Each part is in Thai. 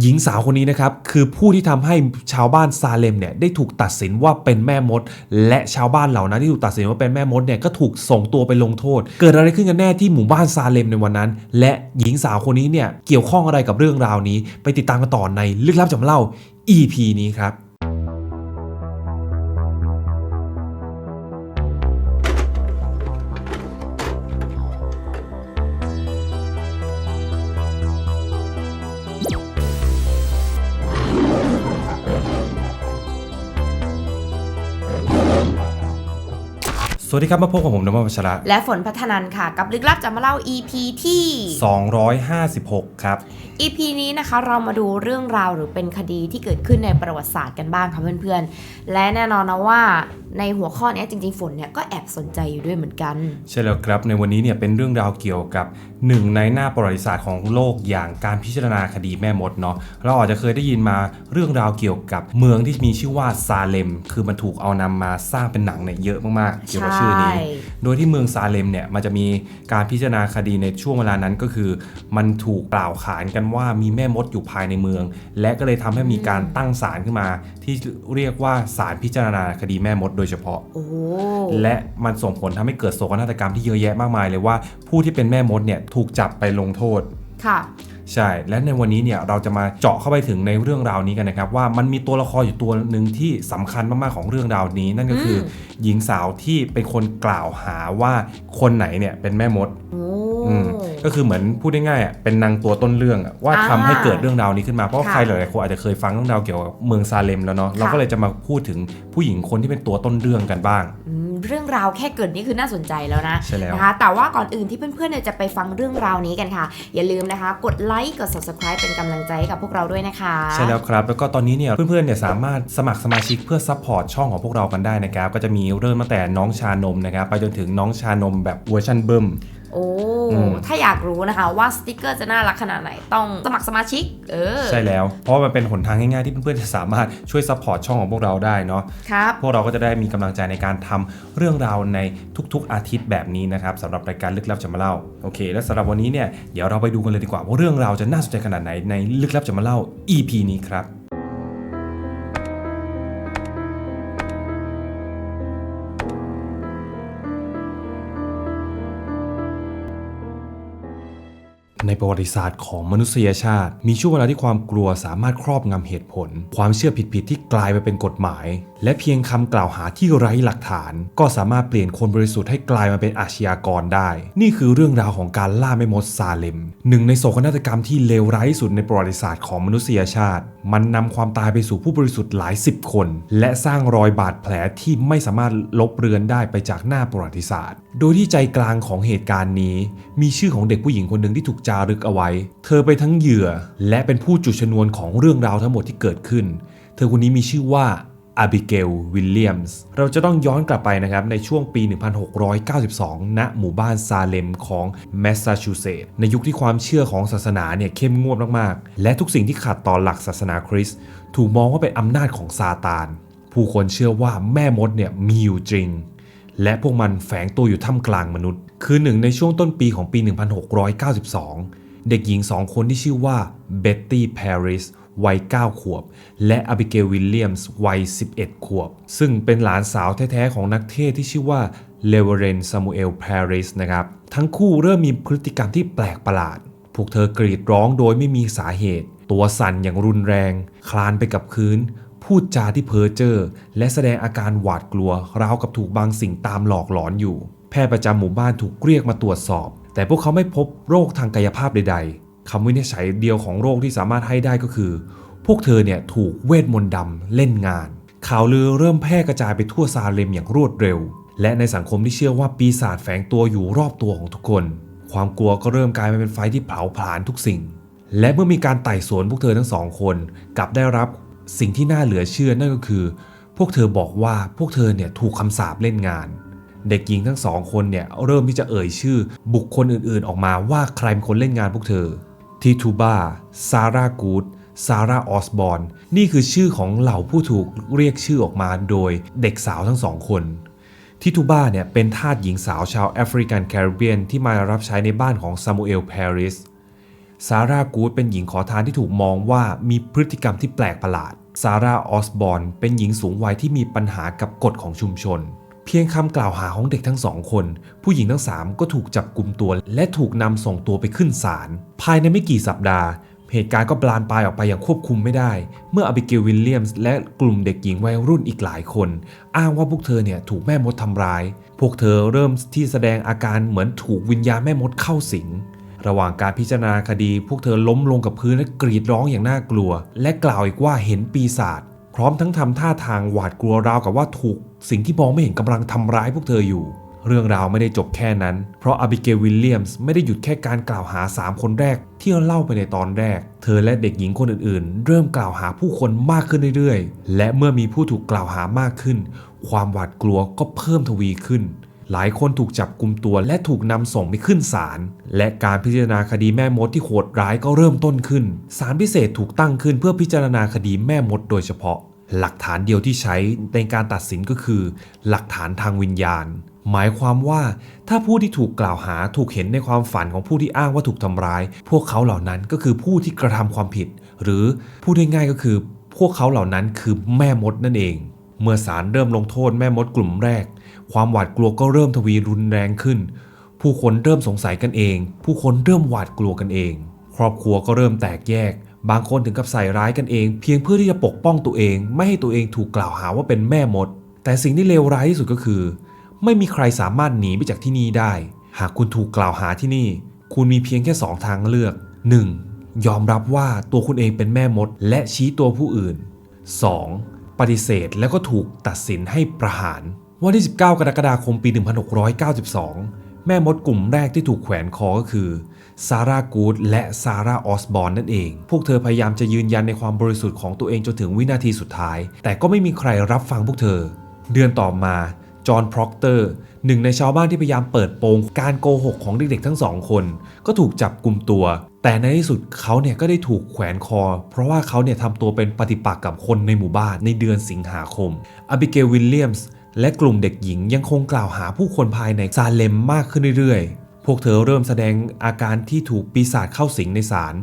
หญิงสาวคนนี้นะครับคือผู้ที่ทำให้ชาวบ้านซาเลมเนี่ยได้ถูกตัดสินว่าเป็นแม่มด และชาวบ้านเหล่านั้นที่ถูกตัดสินว่าเป็นแม่มดเนี่ยก็ถูกส่งตัวไปลงโทษ เกิดอะไรขึ้นกันแน่ที่หมู่บ้านซาเลมในวันนั้น และหญิงสาวคนนี้เนี่ยเกี่ยวข้องอะไรกับเรื่องราวนี้ ไปติดตามกันต่อในลึกลับจำเล่า EP นี้ครับ สวัสดีครับ มาพบกับผมนพวัชระ และฝนพัฒนันค่ะ กับลึกลับจะมาเล่า EP ที่ 256 ครับ EP นี้นะคะเรามาดูเรื่องราวหรือเป็นคดีที่เกิดขึ้นในประวัติศาสตร์กันบ้างค่ะเพื่อนๆ และแน่นอนนะว่าในหัวข้อเนี้ยจริง ๆ ฝนเนี่ยก็แอบสนใจอยู่ด้วยเหมือนกัน ใช่แล้วครับในวันนี้เนี่ยเป็นเรื่องราวเกี่ยวกับหนึ่งในหน้าประวัติศาสตร์ของโลกอย่างการพิจารณาคดีแม่มดเนาะเราอาจจะเคยได้ยินมาเรื่องราวเกี่ยวกับเมืองที่มีชื่อว่าซาเลม คือมันถูกเอานำมาสร้างเป็นหนังเนี่ยเยอะมากๆเกี่ยวกับชื่อนี้ใช่โดยที่เมืองซาเลมเนี่ยมันจะมีการพิจารณาคดีในช่วงเวลานั้นก็คือ มันถูกกล่าวขานกันว่ามีแม่มดอยู่ภายในเมือง และก็เลยทำให้มีการตั้งศาลขึ้นมา ที่เรียกว่าศาลพิจารณาคดีแม่มดโดยเฉพาะโอ้โหและมันส่งผลทำให้เกิดโศกนาฏกรรมที่เยอะแยะมากมายเลยว่าผู้ที่เป็นแม่มดเนี่ยถูกจับไปลงโทษค่ะใช่ และในวันนี้เนี่ยเราจะมาเจาะเข้าไปถึงในเรื่องราวนี้กันนะครับ ว่ามันมีตัวละครอยู่ตัวหนึ่งที่สำคัญมาก ๆ ของเรื่องราวนี้ นั่นก็คืออมหญิงสาวที่เป็นคนกล่าวหาว่าคนไหนเนี่ยเป็นแม่มด โอ้อืม ก็คือเหมือนพูดง่ายๆอะเป็นนางตัวต้นเรื่องอะว่าอ่าทำให้เกิดเรื่องราวนี้ขึ้นมาเพราะว่าค่ะใครหลายๆคนอาจจะเคยฟังเรื่องราวเกี่ยวกับเมืองซาเลมแล้วเนาะเราก็เลยจะมาพูดถึงผู้หญิงคนที่เป็นตัวต้นเรื่องกันบ้างอืมเรื่องราวแค่เกิดนี่คือน่าสนใจแล้วนะใช่แล้วนะคะแต่ว่าก่อนอื่นที่เพื่อนๆเนี่ยจะไปฟังเรื่องราวนี้กันค่ะ อย่าลืมนะคะ กดไลค์กด subscribe เป็นกำลังใจให้กับพวกเราด้วยนะคะใช่แล้วครับ แล้วก็ตอนนี้เนี่ยเพื่อนๆเนี่ยสามารถสมัครสมาชิกเพื่อซัพพอร์ตช่องของพวกเรากันได้นะครับก็จะมีเริ่มตั้งแต่น้องชานมนะครับไปจนถึงน้องชานมแบบเวอร์ชันเบิ่มโอ้อืม ถ้าอยากรู้นะคะว่าสติกเกอร์จะน่ารักขนาดไหนต้องสมัครสมาชิก เออ ใช่แล้ว เพราะว่ามันเป็นหนทางง่ายๆที่เพื่อนๆจะสามารถช่วยซัพพอร์ตช่องของพวกเราได้เนาะ ครับ พวกเราก็จะได้มีกำลังใจในการทำเรื่องราวในทุกๆ อาทิตย์แบบนี้นะครับสำหรับรายการลึกลับจะมาเล่า โอเค และสำหรับวันนี้เนี่ยเดี๋ยวเราไปดูกันเลยดีกว่าว่าเรื่องราวจะน่าสนใจขนาดไหนในลึกลับจะมาเล่า EP นี้ครับ ในประวัติศาสตร์ของมนุษยชาติ มีช่วงเวลาที่ความกลัวสามารถครอบงำเหตุผล ความเชื่อผิดๆที่กลายไปเป็นกฎหมาย และเพียงคำกล่าวหาที่ไร้หลักฐาน ก็สามารถเปลี่ยนคนบริสุทธิ์ให้กลายมาเป็นอาชญากรได้ นี่คือเรื่องราวของการล่าแม่มดซาเลมหนึ่งในโศกนาฏกรรมที่เลวร้ายที่สุดในประวัติศาสตร์ของมนุษยชาติมันนำความตายไปสู่ผู้บริสุทธิ์หลายสิบคน และสร้างรอยบาดแผลที่ไม่สามารถลบเลือนได้ไปจากหน้าประวัติศาสตร์ โดยที่ใจกลางของเหตุการณ์นี้ มีชื่อของเด็กผู้หญิงคนหนึ่งที่ถูกจารึกเอาไว้ เธอไปทั้งเหยื่อ และเป็นผู้จุดชนวนของเรื่องราวทั้งหมดที่เกิดขึ้น เธอคนนี้มีชื่อว่า อาบิเกลวิลเลียมส์เราจะต้องย้อนกลับไปนะครับในช่วงปี 1692 ณ หมู่บ้านซาเลมของแมสซาชูเซตส์ในยุคที่ความเชื่อของศาสนาเนี่ยเข้มงวดมากๆ และทุกสิ่งที่ขัดต่อหลักศาสนาคริสต์ถูกมองว่าเป็นอำนาจของซาตาน ผู้คนเชื่อว่าแม่มดเนี่ยมีอยู่จริง และพวกมันแฝงตัวอยู่ท่ามกลางมนุษย์ คือหนึ่งในช่วงต้นปีของปี 1692 เด็กหญิงสองคนที่ชื่อว่าเบ็ตตี้แพริส วัย 9 ขวบ และอบิเกลวิลเลียมส์วัย 11 ขวบ ซึ่งเป็นหลานสาวแท้ ๆ ของนักเทศที่ชื่อว่าเลเวเรนซามูเอลแพริสนะครับ ทั้งคู่เริ่มมีพฤติกรรมที่แปลกประหลาด พวกเธอกรีดร้องโดยไม่มีสาเหตุ ตัวสั่นอย่างรุนแรง คลานไปกับพื้น พูดจาที่เพ้อเจ้อและแสดงอาการหวาดกลัว ราวกับถูกบางสิ่งตามหลอกหลอนอยู่ แพทย์ประจำหมู่บ้านถูกเรียกมาตรวจสอบ แต่พวกเขาไม่พบโรคทางกายภาพใดๆ คำวินิจฉัยเดียวของโรคที่สามารถให้ได้ก็คือ พวกเธอเนี่ยถูกเวทมนต์ดำเล่นงาน ข่าวลือเริ่มแพร่กระจายไปทั่วซาเลมอย่างรวดเร็ว และในสังคมที่เชื่อว่าปีศาจแฝงตัวอยู่รอบตัวของทุกคน ความกลัวก็เริ่มกลายมาเป็นไฟที่เผาผลาญทุกสิ่ง และเมื่อมีการไต่สวนพวกเธอทั้งสองคนกลับได้รับสิ่งที่น่าเหลือเชื่อนั่นก็คือ พวกเธอบอกว่าพวกเธอเนี่ยถูกคำสาปเล่นงานเด็กหญิงทั้งสองคนเนี่ยเริ่มที่จะเอ่ยชื่อ บุคคลอื่นๆ ออกมาว่าใครเป็นคนเล่นงานพวกเธอ ทีทูบาซาร่ากูดซาร่าออสบอนนี่คือชื่อของเหล่าผู้ถูกเรียกชื่อออกมาโดยเด็กสาวทั้งสองคนทิทูบ้าเนี่ยเป็นทาสหญิงสาวชาวแอฟริกันแคริบเบียนที่มารับใช้ในบ้านของซามูเอลแพริสซาร่ากูดเป็นหญิงขอทานที่ถูกมองว่ามีพฤติกรรมที่แปลกประหลาดซาร่าออสบอนเป็นหญิงสูงวัยที่มีปัญหากับกฎของชุมชน เพียงคำกล่าวหาของเด็กทั้งสองคน ผู้หญิงทั้งสามก็ถูกจับกลุ่มตัว และถูกนำส่งตัวไปขึ้นศาลภายในไม่กี่สัปดาห์ เหตุการณ์ก็บานปลายออกไปอย่างควบคุมไม่ได้ เมื่ออบิเกลวิลเลียมส์และกลุ่มเด็กหญิงวัยรุ่นอีกหลายคน อ้างว่าพวกเธอเนี่ยถูกแม่มดทำร้าย พวกเธอเริ่มที่แสดงอาการเหมือนถูกวิญญาณแม่มดเข้าสิงระหว่างการพิจารณาคดี พวกเธอล้มลงกับพื้นและกรีดร้องอย่างน่ากลัว และกล่าวอีกว่าเห็นปีศาจ พร้อมทั้งทำท่าทางหวาดกลัวราวกับว่าถูก สิ่งที่มองไม่เห็นกำลังทำร้ายพวกเธออยู่ เรื่องราวไม่ได้จบแค่นั้น เพราะอบิเกลวิลเลียมส์ไม่ได้หยุดแค่การกล่าวหา 3 คนแรก ที่เราเล่าไปในตอนแรก เธอและเด็กหญิงคนอื่นๆ เริ่มกล่าวหาผู้คนมากขึ้นเรื่อยๆ และเมื่อมีผู้ถูกกล่าวหามากขึ้น ความหวาดกลัวก็เพิ่มทวีขึ้น หลายคนถูกจับกลุมตัวและถูกนำส่งไปขึ้นศาล และการพิจารณาคดีแม่มดที่โหดร้ายก็เริ่มต้นขึ้น ศาลพิเศษถูกตั้งขึ้นเพื่อพิจารณาคดีแม่มดโดยเฉพาะ หลักฐานเดียวที่ใช้ในการตัดสินก็คือ หลักฐานทางวิญญาณ หมายความว่าถ้าผู้ที่ถูกกล่าวหาถูกเห็นในความฝันของผู้ที่อ้างว่าถูกทำร้าย พวกเขาเหล่านั้นก็คือผู้ที่กระทำความผิด หรือพูดง่ายๆก็คือ พวกเขาเหล่านั้นคือแม่มดนั่นเอง เมื่อศาลเริ่มลงโทษแม่มดกลุ่มแรก ความหวาดกลัวก็เริ่มทวีรุนแรงขึ้น ผู้คนเริ่มสงสัยกันเอง ผู้คนเริ่มหวาดกลัวกันเอง ครอบครัวก็เริ่มแตกแยก บางคนถึงกับใส่ร้ายกันเอง เพียงเพื่อที่จะปกป้องตัวเอง ไม่ให้ตัวเองถูกกล่าวหาว่าเป็นแม่มด แต่สิ่งที่เลวร้ายที่สุดก็คือ ไม่มีใครสามารถหนีไปจากที่นี่ได้ หากคุณถูกกล่าวหาที่นี่ คุณมีเพียงแค่สองทางเลือก 1. ยอมรับว่าตัวคุณเองเป็นแม่มด และชี้ตัวผู้อื่น 2. ปฏิเสธแล้วก็ถูกตัดสินให้ประหาร วันที่ 19 กรกฎาคมปี 1692 แม่มดกลุ่มแรกที่ถูกแขวนคอก็คือซาร่ากูดและซาร่าออสบอนนั่นเอง พวกเธอพยายามจะยืนยันในความบริสุทธิ์ของตัวเองจนถึงวินาทีสุดท้าย แต่ก็ไม่มีใครรับฟังพวกเธอ เดือนต่อมา จอห์นพร็อกเตอร์ หนึ่งในชาวบ้านที่พยายามเปิดโปงการโกหกของเด็กๆทั้งสองคน ก็ถูกจับกลุ่มตัว แต่ในที่สุดเขาเนี่ยก็ได้ถูกแขวนคอ เพราะว่าเขาเนี่ยทำตัวเป็นปฏิปักษ์กับคนในหมู่บ้านในเดือนสิงหาคมอบิเกลวิลเลียมส์และกลุ่มเด็กหญิงยังคงกล่าวหาผู้คนภายในซาเลมมากขึ้นเรื่อยๆ พวกเธอเริ่มแสดงอาการที่ถูกปีศาจเข้าสิงในศาล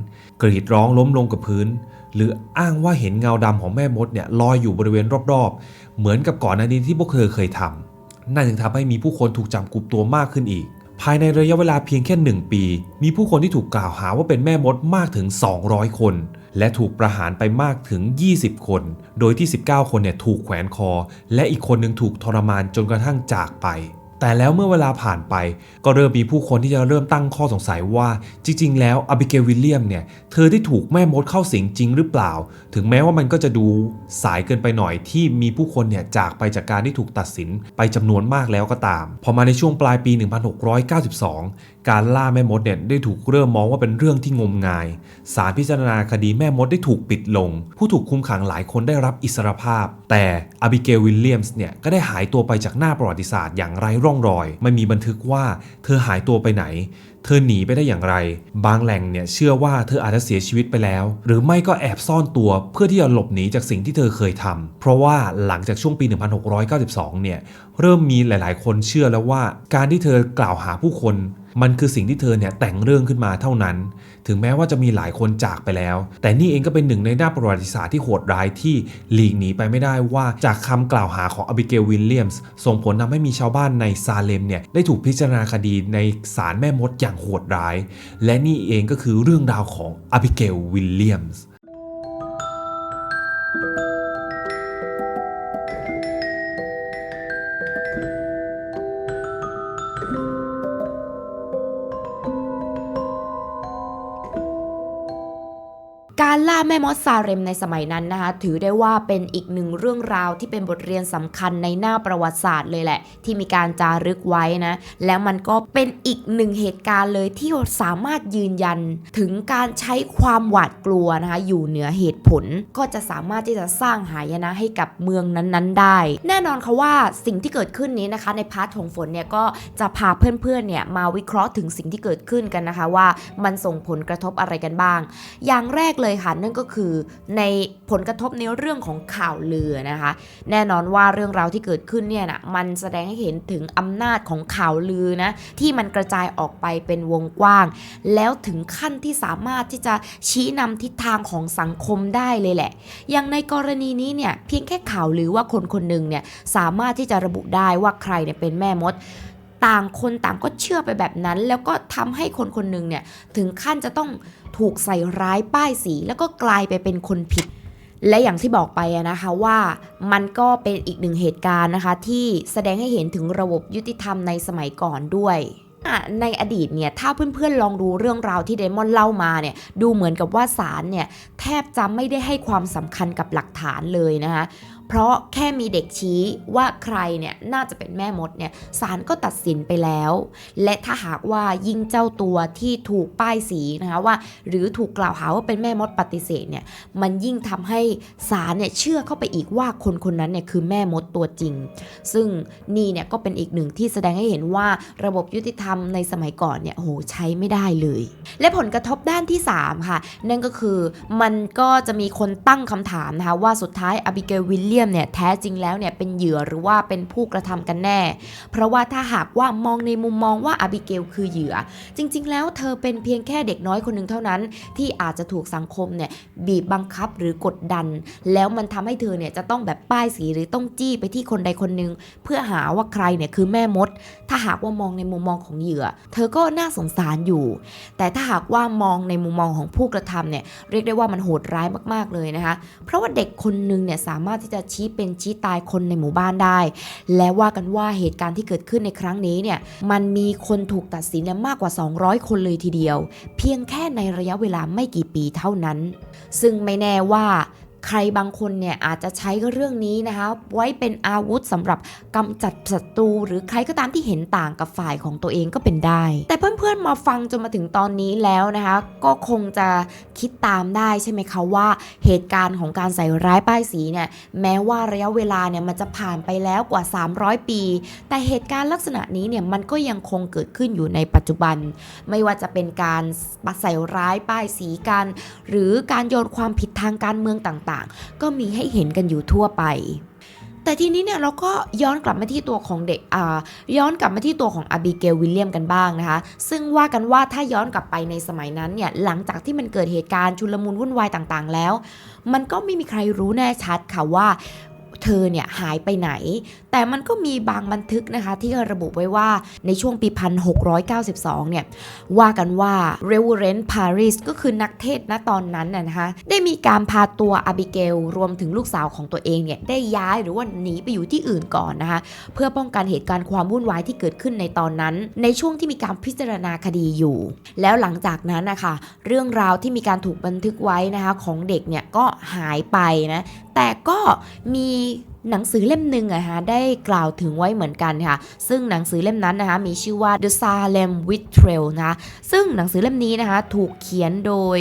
กรีดร้องล้มลงกับพื้น หรืออ้างว่าเห็นเงาดำของแม่มดเนี่ยลอยอยู่บริเวณรอบๆ เหมือนกับก่อนหน้านี้ที่พวกเธอเคยทำนั่นจึงทำให้มีผู้คนถูกจับกลุ่มตัวมากขึ้นอีก ภายในระยะเวลาเพียงแค่ 1 ปี มีผู้คนที่ถูกกล่าวหาว่าเป็นแม่มดมากถึง 200 คน และถูกประหารไปมากถึง 20 คน โดยที่ 19 คนเนี่ยถูกแขวนคอ และอีกคนหนึ่งถูกทรมานจนกระทั่งจากไป แต่แล้วเมื่อเวลาผ่านไป ก็เริ่มมีผู้คนที่จะเริ่มตั้งข้อสงสัยว่าจริง ๆ แล้วอบิเกลวิลเลียมเนี่ย เธอได้ถูกแม่มดเข้าสิงจริงหรือเปล่า ถึงแม้ว่ามันก็จะดูสายเกินไปหน่อยที่มีผู้คนเนี่ยจากไปจากการที่ถูกตัดสินไปจำนวนมากแล้วก็ตาม พอมาในช่วงปลายปี 1692 การล่าแม่มดเนี่ยได้ถูกเริ่มมองว่าเป็นเรื่องที่งมงาย สารพิจารณาคดีแม่มดได้ถูกปิดลง ผู้ถูกคุมขังหลายคนได้รับอิสรภาพ แต่อบิเกลวิลเลียมส์เนี่ยก็ได้หายตัวไปจากหน้าประวัติศาสตร์อย่างไร้ร่องรอย ไม่มีบันทึกว่าเธอหายตัวไปไหน เธอหนีไปได้อย่างไร บางแหล่งเนี่ยเชื่อว่าเธออาจจะเสียชีวิตไปแล้ว หรือไม่ก็แอบซ่อนตัวเพื่อที่จะหลบหนีจากสิ่งที่เธอเคยทำเพราะว่าหลังจากช่วงปี 1692 เนี่ยเริ่มมีหลาย ๆ คนเชื่อแล้วว่า การที่เธอกล่าวหาผู้คนมันคือสิ่งที่เธอเนี่ยแต่งเรื่องขึ้นมาเท่านั้น ถึงแม้ว่าจะมีหลายคนจากไปแล้ว แต่นี่เองก็เป็นหนึ่งในหน้าประวัติศาสตร์ที่โหดร้ายที่หลีกหนีไปไม่ได้ว่าจากคำกล่าวหาของอบิเกลวิลเลียมส์ส่งผลทำให้มีชาวบ้านในซาเลมเนี่ยได้ถูกพิจารณาคดีในศาลแม่มดอย่างโหดร้าย และนี่เองก็คือเรื่องราวของอบิเกลวิลเลียมส์ารล่าแม่มดซาเรมในสมัยนั้นนะคะถือได้ว่าเป็นอีกหนึ่งเรื่องราวที่เป็นบทเรียนสำคัญในหน้าประวัติศาสตร์เลยแหละ ที่มีการจารึกไว้นะ แล้วมันก็เป็นอีกหนึ่งเหตุการณ์เลยที่สามารถยืนยันถึงการใช้ความหวาดกลัวนะคะอยู่เหนือเหตุผลก็จะสามารถที่จะสร้างหายนะให้กับเมืองนั้นๆ ได้ แน่นอนค่ะว่าสิ่งที่เกิดขึ้นนี้นะคะ ในพาร์ทของฝนเนี่ยก็จะพาเพื่อนๆเนี่ยมาวิเคราะห์ถึงสิ่งที่เกิดขึ้นกันนะคะว่ามันส่งผลกระทบอะไรกันบ้าง อย่างแรกเลยค่ะนั่นก็คือในผลกระทบในเรื่องของข่าวลือนะคะ แน่นอนว่าเรื่องราวที่เกิดขึ้นเนี่ยนะมันแสดงให้เห็นถึงอำนาจของข่าวลือนะที่มันกระจายออกไปเป็นวงกว้าง แล้วถึงขั้นที่สามารถที่จะชี้นำทิศทางของสังคมได้เลยแหละ อย่างในกรณีนี้เนี่ยเพียงแค่ข่าวลือว่าคนคนหนึ่งเนี่ยสามารถที่จะระบุได้ว่าใครเนี่ยเป็นแม่มด ต่างคนต่างก็เชื่อไปแบบนั้น แล้วก็ทำให้คนคนหนึ่งเนี่ยถึงขั้นจะต้องถูกใส่ร้ายป้ายสี แล้วก็กลายไปเป็นคนผิด และอย่างที่บอกไปนะคะว่ามันก็เป็นอีกหนึ่งเหตุการณ์นะคะ ที่แสดงให้เห็นถึงระบบยุติธรรมในสมัยก่อนด้วยในอดีตเนี่ยถ้าเพื่อนๆลองดูเรื่องราวที่เดมอนเล่ามาเนี่ยดูเหมือนกับว่าศาลเนี่ยแทบจะไม่ได้ให้ความสำคัญกับหลักฐานเลยนะคะเพราะแค่มีเด็กชี้ว่าใครเนี่ยน่าจะเป็นแม่มดเนี่ยศาลก็ตัดสินไปแล้ว และถ้าหากว่ายิ่งเจ้าตัวที่ถูกป้ายสีนะคะว่า หรือถูกกล่าวหาว่าเป็นแม่มดปฏิเสธเนี่ยมันยิ่งทำให้ศาลเนี่ยเชื่อเข้าไปอีกว่าคนคนนั้นเนี่ยคือแม่มดตัวจริง ซึ่งนี่เนี่ยก็เป็นอีกหนึ่งที่แสดงให้เห็นว่าระบบยุติธรรมในสมัยก่อนเนี่ยโอ้โหใช้ไม่ได้เลย และผลกระทบด้านที่ 3 ค่ะ นั่นก็คือมัมันก็จะมีคนตั้งคำถามนะคะว่าสุดท้ายอบิเกลวิลเลียมเนี่ยแท้จริงแล้วเนี่ยเป็นเหยื่อหรือว่าเป็นผู้กระทำกันแน่ เพราะว่าถ้าหากว่ามองในมุมมองว่าอบิเกลคือเหยื่อ จริง ๆ แล้วเธอเป็นเพียงแค่เด็กน้อยคนหนึ่งเท่านั้น ที่อาจจะถูกสังคมเนี่ยบีบบังคับหรือกดดัน แล้วมันทำให้เธอเนี่ยจะต้องแบบป้ายสีหรือต้องจี้ไปที่คนใดคนหนึ่งเพื่อหาว่าใครเนี่ยคือแม่มด ถ้าหากว่ามองในมุมมองของเหยื่อ เธอก็น่าสงสารอยู่ แต่ถ้าหากว่ามองในมุมมองของผู้กระทำเนี่ยเรียกได้ว่ามันโหดร้ายมากๆเลยนะคะ เพราะว่าเด็กคนหนึงเนี่ยสามารถที่จะชี้เป็นชี้ตายคนในหมู่บ้านได้ และว่ากันว่าเหตุการณ์ที่เกิดขึ้นในครั้งนี้เนี่ยมันมีคนถูกตัดสินเนี่ยมากกว่า 200 คนเลยทีเดียว เพียงแค่ในระยะเวลาไม่กี่ปีเท่านั้น ซึ่งไม่แน่ว่า ใครบางคนเนี่ยอาจจะใช้เรื่องนี้นะคะ ไว้เป็นอาวุธสำหรับกำจัดศัตรูหรือใครก็ตามที่เห็นต่างกับฝ่ายของตัวเองก็เป็นได้ แต่เพื่อนๆมาฟังจนมาถึงตอนนี้แล้วนะคะ ก็คงจะคิดตามได้ใช่ไหมคะว่าเหตุการณ์ของการใส่ร้ายป้ายสีเนี่ยแม้ว่าระยะเวลาเนี่ยมันจะผ่านไปแล้วกว่า 300 ปี แต่เหตุการณ์ลักษณะนี้เนี่ยมันก็ยังคงเกิดขึ้นอยู่ในปัจจุบัน ไม่ว่าจะเป็นการใส่ร้ายป้ายสีกัน หรือการโยนความผิดทางการเมืองต่างๆ ก็มีให้เห็นกันอยู่ทั่วไป แต่ทีนี้เนี่ยเราก็ย้อนกลับมาที่ตัวของเด็กอ่าย้อนกลับมาที่ตัวของอบิเกลวิลเลียมกันบ้างนะคะ ซึ่งว่ากันว่าถ้าย้อนกลับไปในสมัยนั้นเนี่ยหลังจากที่มันเกิดเหตุการณ์ชุลมุนวุ่นวายต่างๆ แล้ว มันก็ไม่มีใครรู้แน่ชัดค่ะว่า เธอเนี่ยหายไปไหน แต่มันก็มีบางบันทึกนะคะที่ระบุไว้ว่าในช่วงปี 1692 เนี่ยว่ากันว่า Reverend Paris ก็คือนักเทศน์ณตอนนั้นน่ะนะคะได้มีการพาตัวอบิเกลรวมถึงลูกสาวของตัวเองเนี่ยได้ย้ายหรือว่าหนีไปอยู่ที่อื่นก่อนนะคะเพื่อป้องกันเหตุการณ์ความวุ่นวายที่เกิดขึ้นในตอนนั้น ในช่วงที่มีการพิจารณาคดีอยู่ แล้วหลังจากนั้นนะคะเรื่องราวที่มีการถูกบันทึกไว้นะคะของเด็กเนี่ยก็หายไปนะ แต่ก็มีหนังสือเล่มหนึ่งอะฮะได้กล่าวถึงไว้เหมือนกันค่ะ ซึ่งหนังสือเล่มนั้นนะคะมีชื่อว่า The Salem Witch Trail นะคะซึ่งหนังสือเล่มนี้นะคะถูกเขียนโดย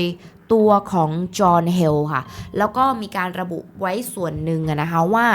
ตัวของจอห์นเฮลค่ะ แล้วก็มีการระบุไว้ส่วนหนึ่งอะนะคะว่า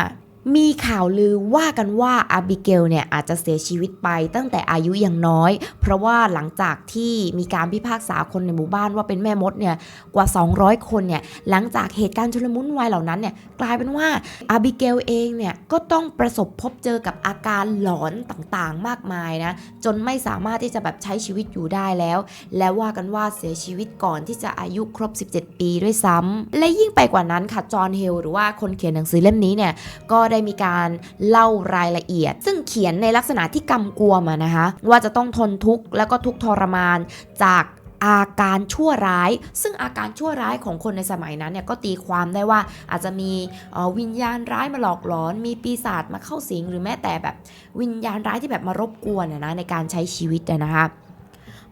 มีข่าวลือว่ากันว่าอาบิเกลเนี่ยอาจจะเสียชีวิตไปตั้งแต่อายุยังน้อย เพราะว่าหลังจากที่มีการพิพากษาคนในหมู่บ้านว่าเป็นแม่มดเนี่ยกว่า 200 คนเนี่ยหลังจากเหตุการณ์ชุลมุนวายเหล่านั้นเนี่ยกลายเป็นว่าอาบิเกลเองเนี่ยก็ต้องประสบพบเจอกับอาการหลอนต่างๆมากมายนะจนไม่สามารถที่จะแบบใช้ชีวิตอยู่ได้แล้ว และว่ากันว่าเสียชีวิตก่อนที่จะอายุครบ 17 ปีด้วยซ้ำและยิ่งไปกว่านั้นค่ะจอห์นเฮลหรือว่าคนเขียนหนังสือเล่มนี้เนี่ยก็ได้มีการเล่ารายละเอียด ซึ่งเขียนในลักษณะที่กำกวมนะคะ ว่าจะต้องทนทุกข์แล้วก็ทุกทรมานจากอาการชั่วร้าย ซึ่งอาการชั่วร้ายของคนในสมัยนั้นเนี่ยก็ตีความได้ว่าอาจจะมีออวิญญาณร้ายมาหลอกหลอน มีปีศาจมาเข้าสิง หรือแม้แต่แบบวิญญาณร้ายที่แบบมารบกวนนะในการใช้ชีวิตนะคะ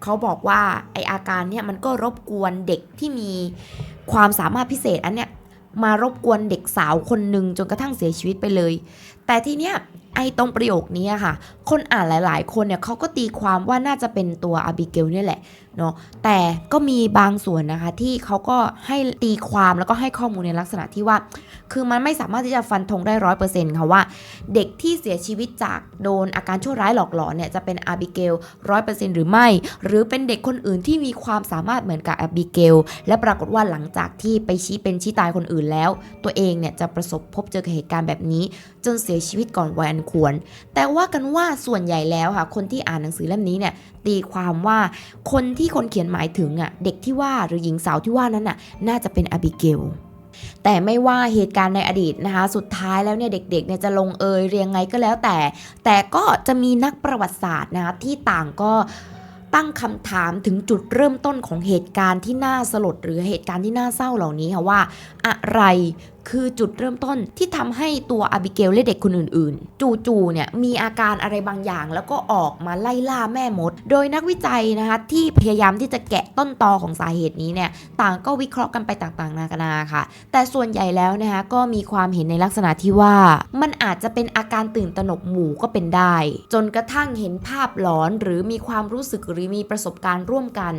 เขาบอกว่าไออาการเนี่ยมันก็รบกวนเด็กที่มีความสามารถพิเศษอันเนี้ย มารบกวนเด็กสาวคนหนึ่งจนกระทั่งเสียชีวิตไปเลย แต่ทีเนี้ยไอ้ตรงประโยคนี้อะค่ะ คนอ่านหลาย ๆ คนเนี่ยเขาก็ตีความว่าน่าจะเป็นตัวอาบิเกลเนี่ยแหละเนาะแต่ก็มีบางส่วนนะคะที่เขาก็ให้ตีความแล้วก็ให้ข้อมูลในลักษณะที่ว่า คือมันไม่สามารถที่จะฟันธงได้ร้อยเปอร์เซ็นต์ค่ะว่า เด็กที่เสียชีวิตจากโดนอาการชั่วร้ายหลอกหลอนเนี่ยจะเป็นอาบิเกลร้อยเปอร์เซ็นต์หรือไม่ หรือเป็นเด็กคนอื่นที่มีความสามารถเหมือนกับอาบิเกลและปรากฏว่าหลังจากที่ไปชี้เป็นชี้ตายคนอื่นแล้ว ตัวเองเนี่ยจะประสบพบเจอกับเหตุการณ์แบบนี้ จนเสียชีวิตก่อนวัยอันควร แต่ว่ากันว่าส่วนใหญ่แล้วค่ะคนที่อ่านหนังสือเล่มนี้เนี่ยตีความว่าคนที่คนเขียนหมายถึงอะเด็กที่ว่าหรือหญิงสาวที่ว่านั้นน่ะน่าจะเป็นอบิเกลแต่ไม่ว่าเหตุการณ์ในอดีตนะคะ สุดท้ายแล้วเนี่ยเด็กๆเนี่ยจะลงเอยเรียงไงก็แล้วแต่ แต่ก็จะมีนักประวัติศาสตร์นะคะที่ต่างก็ตั้งคำถามถึงจุดเริ่มต้นของเหตุการณ์ที่น่าสลดหรือเหตุการณ์ที่น่าเศร้าเหล่านี้ค่ะว่า อะไรคือจุดเริ่มต้นที่ทำให้ตัวอาบิเกลและเด็กคนอื่นๆ จู่ๆเนี่ยมีอาการอะไรบางอย่าง แล้วก็ออกมาไล่ล่าแม่มด โดยนักวิจัยนะคะที่พยายามที่จะแกะต้นตอของสาเหตุนี้เนี่ยต่างก็วิเคราะห์กันไปต่างๆ นานาค่ะ แต่ส่วนใหญ่แล้วนะคะก็มีความเห็นในลักษณะที่ว่า มันอาจจะเป็นอาการตื่นตระหนกหมู่ก็เป็นได้ จนกระทั่งเห็นภาพหลอนหรือมีความรู้สึกหรือมีประสบการณ์ร่วมกัน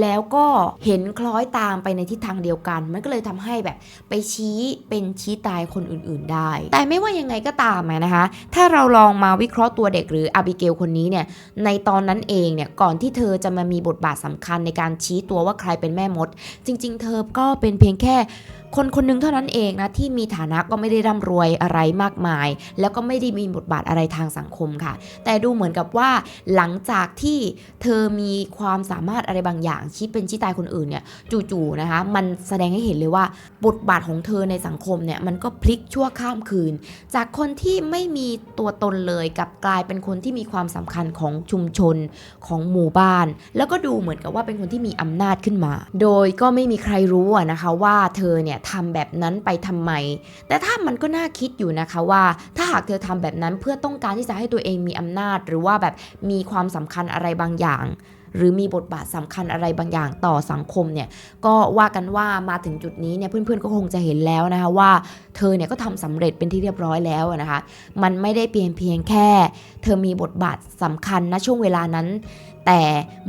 แล้วก็เห็นคล้อยตามไปในทิศทางเดียวกัน มันก็เลยทำให้แบบไปชี้เป็นชี้ตายคนอื่นๆได้ แต่ไม่ว่ายังไงก็ตามนะคะ ถ้าเราลองมาวิเคราะห์ตัวเด็กหรืออาบิเกลคนนี้เนี่ยในตอนนั้นเองเนี่ยก่อนที่เธอจะมามีบทบาทสำคัญในการชี้ตัวว่าใครเป็นแม่มด จริง ๆ เธอก็เป็นเพียงแค่คนคนหนึงเท่านั้นเองนะที่มีฐานะก็ไม่ได้ร่ำรวยอะไรมากมาย แล้วก็ไม่ได้มีบทบาทอะไรทางสังคมค่ะ แต่ดูเหมือนกับว่าหลังจากที่เธอมีความสามารถอะไรบางอย่างชี้เป็นชี้ตายคนอื่นเนี่ยจู่ๆนะคะมันแสดงให้เห็นเลยว่าบทบาทของเธอในสังคมเนี่ยมันก็พลิกชั่วข้ามคืน จากคนที่ไม่มีตัวตนเลยกับกลายเป็นคนที่มีความสำคัญของชุมชนของหมู่บ้าน แล้วก็ดูเหมือนกับว่าเป็นคนที่มีอำนาจขึ้นมา โดยก็ไม่มีใครรู้นะคะว่าเธอเนี่ยทำแบบนั้นไปทำไม แต่ถ้ามันก็น่าคิดอยู่นะคะว่า ถ้าหากเธอทำแบบนั้นเพื่อต้องการที่จะให้ตัวเองมีอำนาจ หรือว่าแบบมีความสำคัญอะไรบางอย่าง หรือมีบทบาทสำคัญอะไรบางอย่างต่อสังคมเนี่ยก็ว่ากันว่ามาถึงจุดนี้เนี่ยเพื่อนๆก็คงจะเห็นแล้วนะคะว่าเธอเนี่ยก็ทำสำเร็จเป็นที่เรียบร้อยแล้วนะคะมันไม่ได้เพียงเพียงแค่ เธอมีบทบาทสำคัญณช่วงเวลานั้นแต่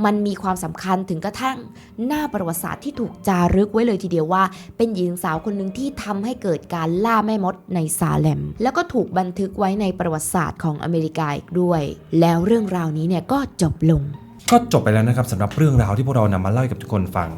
มันมีความสำคัญถึงกระทั่งหน้าประวัติศาสตร์ที่ถูกจารึกไว้เลยทีเดียวว่า เป็นหญิงสาวคนหนึ่งที่ทำให้เกิดการล่าแม่มดในซาเลม แล้วก็ถูกบันทึกไว้ในประวัติศาสตร์ของอเมริกาอีกด้วย แล้วเรื่องราวนี้เนี่ยก็จบลง ก็จบไปแล้วนะครับสำหรับเรื่องราวที่พวกเรานำมาเล่าให้กับทุกคนฟัง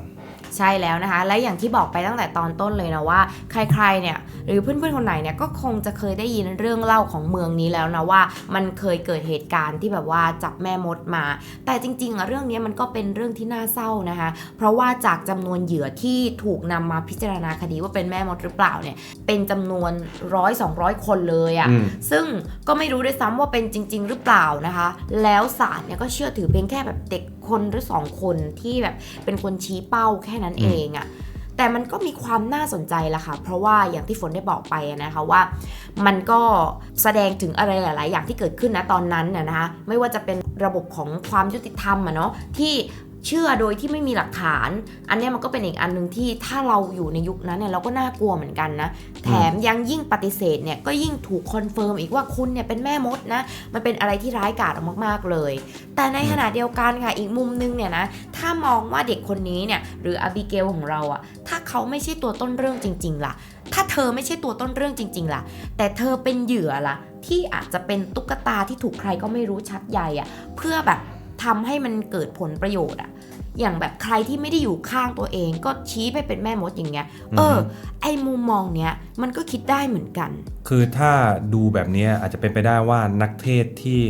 ใช่แล้วนะคะ และอย่างที่บอกไปตั้งแต่ตอนต้นเลยนะว่า ใครๆเนี่ยหรือเพื่อนๆคนไหนเนี่ยก็คงจะเคยได้ยินเรื่องเล่าของเมืองนี้แล้วนะว่ามันเคยเกิดเหตุการณ์ที่แบบว่าจับแม่มดมา แต่จริงๆอะเรื่องนี้มันก็เป็นเรื่องที่น่าเศร้านะคะ เพราะว่าจากจำนวนเหยื่อที่ถูกนำมาพิจารณาคดีว่าเป็นแม่มดหรือเปล่าเนี่ยเป็นจำนวนร้อยสองร้อยคนเลยอะอืมซึ่งก็ไม่รู้ด้วยซ้ำว่าเป็นจริง ๆ หรือเปล่านะคะ แล้วศาลเนี่ยก็เชื่อถือเพียงแค่แบบเด็ก คนหรือสองคนที่แบบเป็นคนชี้เป้าแค่นั้นเองอะแต่มันก็มีความน่าสนใจละค่ะ เพราะว่าอย่างที่ฝนได้บอกไปอะนะคะว่า มันก็แสดงถึงอะไรหลาย ๆ อย่างที่เกิดขึ้นนะตอนนั้นน่ะนะคะไม่ว่าจะเป็นระบบของความยุติธรรมอะเนาะที่ เชื่อโดยที่ไม่มีหลักฐาน อันนี้มันก็เป็นอีกอันหนึ่งที่ถ้าเราอยู่ในยุคนั้นเนี่ยเราก็น่ากลัวเหมือนกันนะ แถมยังยิ่งปฏิเสธเนี่ยก็ยิ่งถูกคอนเฟิร์มอีกว่าคุณเนี่ยเป็นแม่มดนะ มันเป็นอะไรที่ร้ายกาจมากๆเลย แต่ในขณะเดียวกันค่ะอีกมุมนึงเนี่ยนะถ้ามองว่าเด็กคนนี้เนี่ยหรืออบิเกลของเราอะถ้าเขาไม่ใช่ตัวต้นเรื่องจริง ๆ ล่ะ ถ้าเธอไม่ใช่ตัวต้นเรื่องจริง ๆ ล่ะ แต่เธอเป็นเหยื่อล่ะที่อาจจะเป็นตุ๊กตาที่ถูกใครก็ไม่รู้ชักใยอะเพื่อแบบ ทำให้มันเกิดผลประโยชน์อะอย่างแบบใครที่ไม่ได้อยู่ข้างตัวเองก็ชี้ไปเป็นแม่มดอย่างเงี้ย เออ ไอมุมมองเนี้ยมันก็คิดได้เหมือนกัน คือถ้าดูแบบเนี้ยอาจจะเป็นไปได้ว่านักเทศที่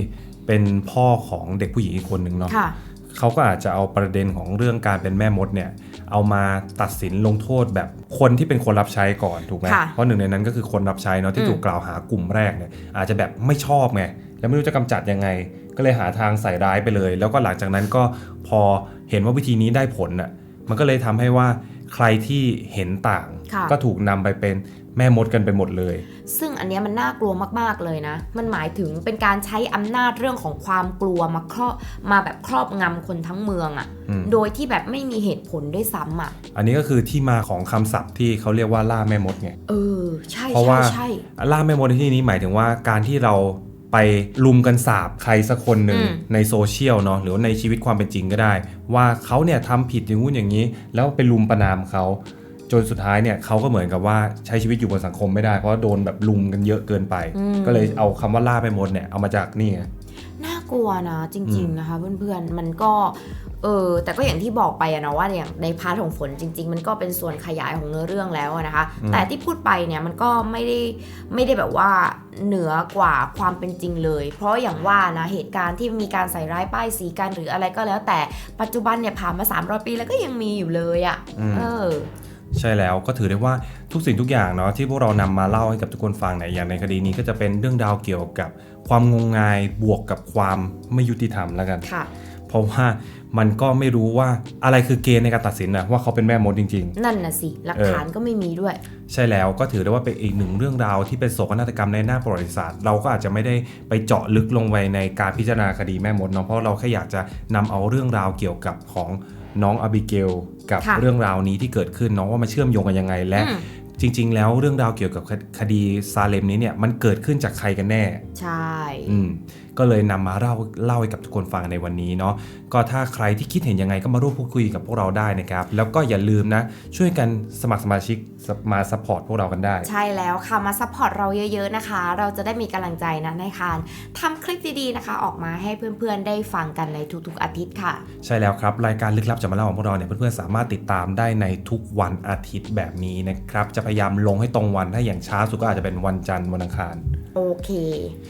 เป็นพ่อของเด็กผู้หญิงอีกคนหนึ่งเนาะค่ะเขาก็อาจจะเอาประเด็นของเรื่องการเป็นแม่มดเนี่ย เอามาตัดสินลงโทษแบบคนที่เป็นคนรับใช้ก่อนถูกไหมค่ะเพราะหนึ่งในนั้นก็คือคนรับใช้เนาะที่อืมถูกกล่าวหากลุ่มแรกเนี่ยอาจจะแบบไม่ชอบไงแล้วไม่รู้จะกำจัดยังไง ก็เลยหาทางใส่ร้ายไปเลย แล้วก็หลังจากนั้นก็พอเห็นว่าวิธีนี้ได้ผลน่ะมันก็เลยทำให้ว่าใครที่เห็นต่างค่ะก็ถูกนำไปเป็นแม่มดกันไปหมดเลย ซึ่งอันเนี้ยมันน่ากลัวมากๆเลยนะ มันหมายถึงเป็นการใช้อำนาจเรื่องของความกลัวมาครอบมาแบบครอบงำคนทั้งเมืองอะ่ะอืมโดยที่แบบไม่มีเหตุผลด้วยซ้ำอะ อันนี้ก็คือที่มาของคำศัพท์ที่เขาเรียกว่าล่าแม่มดไง เออ ใช่เพราะใช่ว่าใช่ล่าแม่มดในที่นี้หมายถึงว่าการที่เรา ไปลุมกันสาบใครสักคนหนึ่งอืมในโซเชียลเนาะหรือว่าในชีวิตความเป็นจริงก็ได้ ว่าเขาเนี่ยทำผิดอย่างงู้นอย่างนี้ แล้วไปลุมประนามเขาจนสุดท้ายเนี่ยเขาก็เหมือนกับว่าใช้ชีวิตอยู่บนสังคมไม่ได้เพราะว่าโดนแบบลุมกันเยอะเกินไปอืมก็เลยเอาคำว่าล่าแม่มดเนี่ยเอามาจากนี่ไงน่า กลัวนะจริงอืมๆนะคะ เพื่อนๆมันก็เออแต่ก็อย่างที่บอกไปอะนะว่าอย่างในพาร์ทของฝนจริง ๆ มันก็เป็นส่วนขยายของเนื้อเรื่องแล้วอะนะคะ แต่ที่พูดไปเนี่ยมันก็ไม่ได้ไม่ได้แบบว่าเหนือกว่าความเป็นจริงเลย เพราะอย่างว่านะเหตุการณ์ที่มีการใส่ร้ายป้ายสีกันหรืออะไรก็แล้ว แต่ปัจจุบันเนี่ยผ่านมา300ปีแล้วก็ยังมีอยู่เลยอะอืมเออ ใช่แล้วก็ถือได้ว่าทุกสิ่งทุกอย่างเนาะที่พวกเรานำมาเล่าให้กับทุกคนฟังเนี่ยอย่างในคดีนี้ก็จะเป็นเรื่องราวเกี่ยวกับความงมงายบวกกับความไม่ยุติธรรมแล้วกันค่ะเพราะว่ามันก็ไม่รู้ว่าอะไรคือเกณฑ์ในการตัดสินนะว่าเขาเป็นแม่มดจริงนั่นน่ะสิ หลักฐานก็ไม่มีด้วยๆใช่แล้วก็ถือได้ว่าเป็นอีกหนึ่งเรื่องราวที่เป็นโศกนาฏกรรมในหน้าประวัติศาสตร์ เราก็อาจจะไม่ได้ไปเจาะลึกลงไปในการพิจารณาคดีแม่มดเนาะเพราะเราแค่อยากจะนำเอาเรื่องราวเกี่ยวกับของ น้องอบิเกลกับค่ะเรื่องราวนี้ที่เกิดขึ้นเนาะว่ามันเชื่อมโยงกันยังไงและอืมจริง ๆ แล้วเรื่องราวเกี่ยวกับคคดีซาเลมนี้เนี่ยมันเกิดขึ้นจากใครกันแน่ ใช่อืม ก็เลยนำมาเล่าเล่าให้กับทุกคนฟังในวันนี้เนาะก็ถ้าใครที่คิดเห็นยังไงก็มาร่วมพูดคุยกับพวกเราได้นะครับ แล้วก็อย่าลืมนะ ช่วยกันสมัครสมาชิกมาซัพพอร์ตพวกเรากันได้ ใช่แล้วค่ะมาซัพพอร์ตเราเยอะ ๆนะคะ เราจะได้มีกำลังใจนะในการทำคลิปดีๆนะคะ ออกมาให้เพื่อนๆได้ฟังกันในทุกๆอาทิตย์ค่ะ ใช่แล้วครับ รายการลึกลับจะมาเล่าของพวกเราเนี่ยเพื่อนๆสามารถติดตามได้ในทุกวันอาทิตย์แบบนี้นะครับจะพยายามลงให้ตรงวันถ้าอย่างช้าสุดก็อาจจะเป็นวันจันทร์วันอังคาร โอเค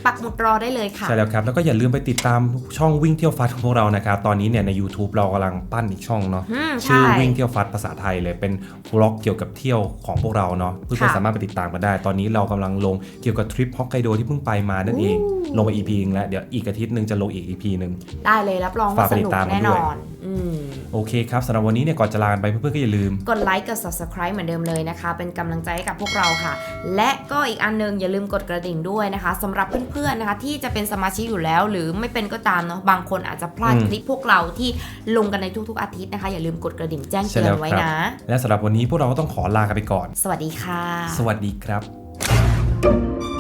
ปักหมุดรอได้เลยค่ะใช่แล้วครับแล้วก็อย่าลืมไปติดตามช่องวิ่งเที่ยวฟัดของพวกเรานะครับตอนนี้เนี่ยใน YouTube เรากำลังปั้นอีกช่องเนาะอืมชื่อใช่ วิ่งเที่ยวฟัดภาษาไทยเลยเป็นวล็อกเกี่ยวกับเที่ยวของพวกเราเนาะเพื่อนๆค่ะ สามารถไปติดตามกันได้ ตอนนี้เรากำลังลงเกี่ยวกับทริปฮอกไกโดที่เพิ่งไปมานั่นเอง ลงไป EP นึงแล้วเดี๋ยวอีกอาทิตย์หนึงจะลงอีก EP หนึ่งได้เลยรับรองว่าฝากสไปตินุดกตามกันแน่ด้นวย อนอืมโอเคครับสำหรับวันนี้เนี่ยก่อนจะลากันไปเพื่อนๆก็อย่าลืม กดไลค์กด subscribe เหมือนเดิมเลยนะคะ เป็นกำลังใจให้กับพวกเราค่ะ และก็อีกอันหนึงอย่าลืมกดกระดิ่งด้วยนะคะสำหรับเพื่อนๆนะคะ ที่จะเป็นสมาชิกอยู่แล้ว หรือไม่เป็นก็ตามเนาะบางคนอาจจะพลาดอืมคลิปพวกเราที่ลงกันในทุกๆอาทิตย์นะคะ อย่าลืมกดกระดิ่งแจ้งใช่เตือแล้นวไว้ครับนะ และสำหรับวันนี้พวกเราก็ต้องขอลากันไปก่อน สวัสดีค่ะ สวัสดีครับ